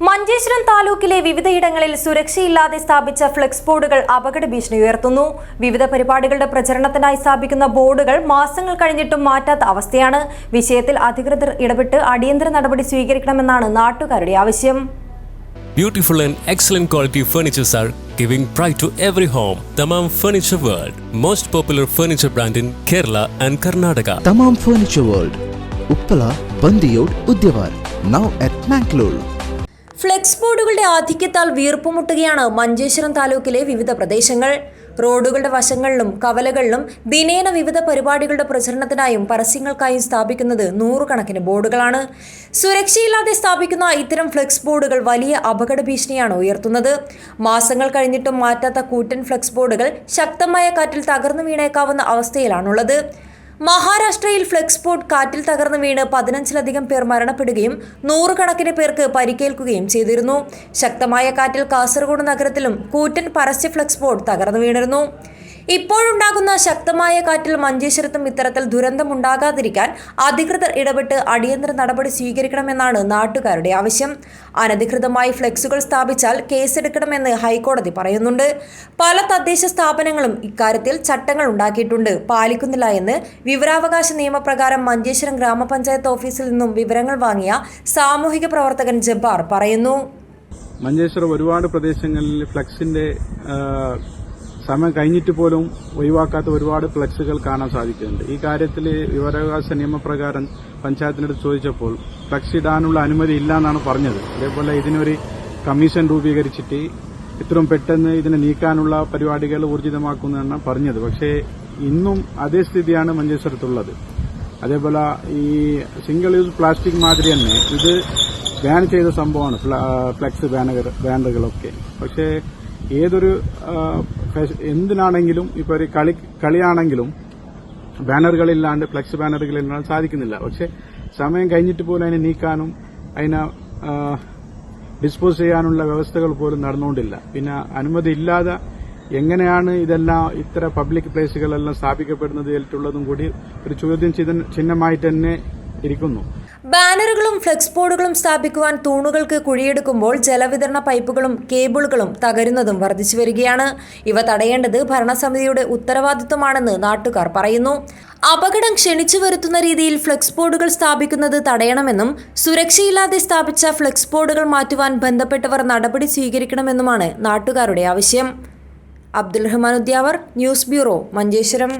മഞ്ചേശ്വരം താലൂക്കിലെ വിവിധയിടങ്ങളിൽ സുരക്ഷയില്ലാതെ സ്ഥാപിച്ച ഫ്ലെക്സ് ബോർഡുകൾ അപകട ഭീഷണി ഉയർത്തുന്നു. വിവിധ പരിപാടികളുടെ പ്രചരണത്തിനായി സ്ഥാപിക്കുന്ന ബോർഡുകൾ മാസങ്ങൾ കഴിഞ്ഞിട്ടും മാറ്റാത്ത അവസ്ഥയാണ്. വിഷയത്തിൽ അധികൃതർ ഇടപെട്ട് അടിയന്തര നടപടി സ്വീകരിക്കണമെന്നാണ് നാട്ടുകാരുടെ ആവശ്യം. Beautiful and excellent quality furnitures are giving pride to every home Tamam furniture world most popular furniture brand in Kerala and Karnataka Tamam furniture world Uppala Bandiyod Udyavar now at Mangalore flex ബോർഡുകളുടെ ആധിക്യത്താൽ വീർപ്പുമുട്ടുകയാണ് മഞ്ചേശ്വരം താലൂക്കിലെ വിവിധ പ്രദേശങ്ങൾ. റോഡുകളുടെ വശങ്ങളിലും കവലകളിലും ദിനേന വിവിധ പരിപാടികളുടെ പ്രചരണത്തിനായും പരസ്യങ്ങൾക്കായും സ്ഥാപിക്കുന്നത് നൂറുകണക്കിന് ബോർഡുകളാണ്. സുരക്ഷയില്ലാതെ സ്ഥാപിക്കുന്ന ഇത്തരം ഫ്ലെക്സ് ബോർഡുകൾ വലിയ അപകട ഭീഷണിയാണ് ഉയർത്തുന്നത്. മാസങ്ങൾ കഴിഞ്ഞിട്ടും മാറ്റാത്ത കൂറ്റൻ ഫ്ലെക്സ് ബോർഡുകൾ ശക്തമായ കാറ്റിൽ തകർന്നു വീണേക്കാവുന്ന അവസ്ഥയിലാണുള്ളത്. മഹാരാഷ്ട്രയിൽ ഫ്ലെക്സ് ബോർഡ് കാറ്റിൽ തകർന്നു വീണ് പതിനഞ്ചിലധികം പേർ മരണപ്പെടുകയും നൂറുകണക്കിന് പേർക്ക് പരിക്കേൽക്കുകയും ചെയ്തിരുന്നു. ശക്തമായ കാറ്റിൽ കാസർഗോഡ് നഗരത്തിലും കൂറ്റൻ പരസ്യ ഫ്ലെക്സ് ബോർഡ് തകർന്നു വീണിരുന്നു. ഇപ്പോഴുണ്ടാകുന്ന ശക്തമായ കാറ്റിൽ മഞ്ചേശ്വരത്തും ഇത്തരത്തിൽ ദുരന്തമുണ്ടാകാതിരിക്കാൻ അധികൃതർ ഇടപെട്ട് അടിയന്തര നടപടി സ്വീകരിക്കണമെന്നാണ് നാട്ടുകാരുടെ ആവശ്യം. അനധികൃതമായി ഫ്ലെക്സുകൾ സ്ഥാപിച്ചാൽ കേസെടുക്കണമെന്ന് ഹൈക്കോടതി പറയുന്നുണ്ട്. പല തദ്ദേശ സ്ഥാപനങ്ങളും ഇക്കാര്യത്തിൽ ചട്ടങ്ങൾ ഉണ്ടാക്കിയിട്ടുണ്ട്. പാലിക്കുന്നില്ല എന്ന് വിവരാവകാശ നിയമപ്രകാരം മഞ്ചേശ്വരം ഗ്രാമപഞ്ചായത്ത് ഓഫീസിൽ നിന്നും വിവരങ്ങൾ വാങ്ങിയ സാമൂഹിക പ്രവർത്തകൻ ജബ്ബാർ പറയുന്നു. മഞ്ചേശ്വരം ഒരുപാട് പ്രദേശങ്ങളിൽ ഫ്ലക്സിന്റെ സമയം കഴിഞ്ഞിട്ട് പോലും ഒഴിവാക്കാത്ത ഒരുപാട് ഫ്ലക്സുകൾ കാണാൻ സാധിക്കുന്നുണ്ട്. ഈ കാര്യത്തിൽ വിവരാവകാശ നിയമപ്രകാരം പഞ്ചായത്തിനടുത്ത് ചോദിച്ചപ്പോൾ ഫ്ലക്സ് ഇടാനുള്ള അനുമതി ഇല്ല എന്നാണ് പറഞ്ഞത്. അതേപോലെ ഇതിനൊരു കമ്മീഷൻ രൂപീകരിച്ചിട്ട് ഇത്രയും പെട്ടെന്ന് ഇതിനെ നീക്കാനുള്ള പരിപാടികൾ ഊർജിതമാക്കുമെന്നാണ് പറഞ്ഞത്. പക്ഷേ ഇന്നും അതേ സ്ഥിതിയാണ് മഞ്ചേശ്വരത്തുള്ളത്. അതേപോലെ ഈ സിംഗിൾ യൂസ് പ്ലാസ്റ്റിക് മാതിരി തന്നെ ഇത് ബാൻ ചെയ്ത സംഭവമാണ് ഫ്ലെക്സ് ബാനർ ബാനറുകളൊക്കെ. പക്ഷേ ഏതൊരു എന്തിനാണെങ്കിലും ഇപ്പൊ ഒരു കളി കളിയാണെങ്കിലും ബാനറുകളില്ലാണ്ട് ഫ്ലെക്സ് ബാനറുകളില്ലാണ്ട് സാധിക്കുന്നില്ല. പക്ഷെ സമയം കഴിഞ്ഞിട്ട് പോലും അതിനെ നീക്കാനും അതിനെ ഡിസ്പോസ് ചെയ്യാനുള്ള വ്യവസ്ഥകൾ പോലും നടന്നുകൊണ്ടില്ല. പിന്നെ അനുമതി ഇല്ലാതെ എങ്ങനെയാണ് ഇതെല്ലാം ഇത്ര പബ്ലിക് പ്ലേസുകളെല്ലാം സ്ഥാപിക്കപ്പെടുന്നത് എന്നിട്ടുള്ളതും കൂടി ഒരു ചോദ്യം ചിഹ്ന- ചിഹ്നമായിട്ട് തന്നെ ഇരിക്കുന്നു. ബാനറുകളും ഫ്ലെക്സ് ബോർഡുകളും സ്ഥാപിക്കുവാൻ തൂണുകൾക്ക് കുഴിയെടുക്കുമ്പോൾ ജലവിതരണ പൈപ്പുകളും കേബിളുകളും തകരുന്നതും വർദ്ധിച്ചു വരികയാണ്. ഇവ തടയേണ്ടത് ഭരണസമിതിയുടെ ഉത്തരവാദിത്വമാണെന്ന് നാട്ടുകാർ പറയുന്നു. അപകടം ക്ഷണിച്ചു വരുത്തുന്ന രീതിയിൽ ഫ്ലെക്സ് ബോർഡുകൾ സ്ഥാപിക്കുന്നത് തടയണമെന്നും സുരക്ഷയില്ലാതെ സ്ഥാപിച്ച ഫ്ലെക്സ് ബോർഡുകൾ മാറ്റുവാൻ ബന്ധപ്പെട്ടവർ നടപടി സ്വീകരിക്കണമെന്നുമാണ് നാട്ടുകാരുടെ ആവശ്യം. Abdul Rahman Udyavar news bureau Manjeshwaram.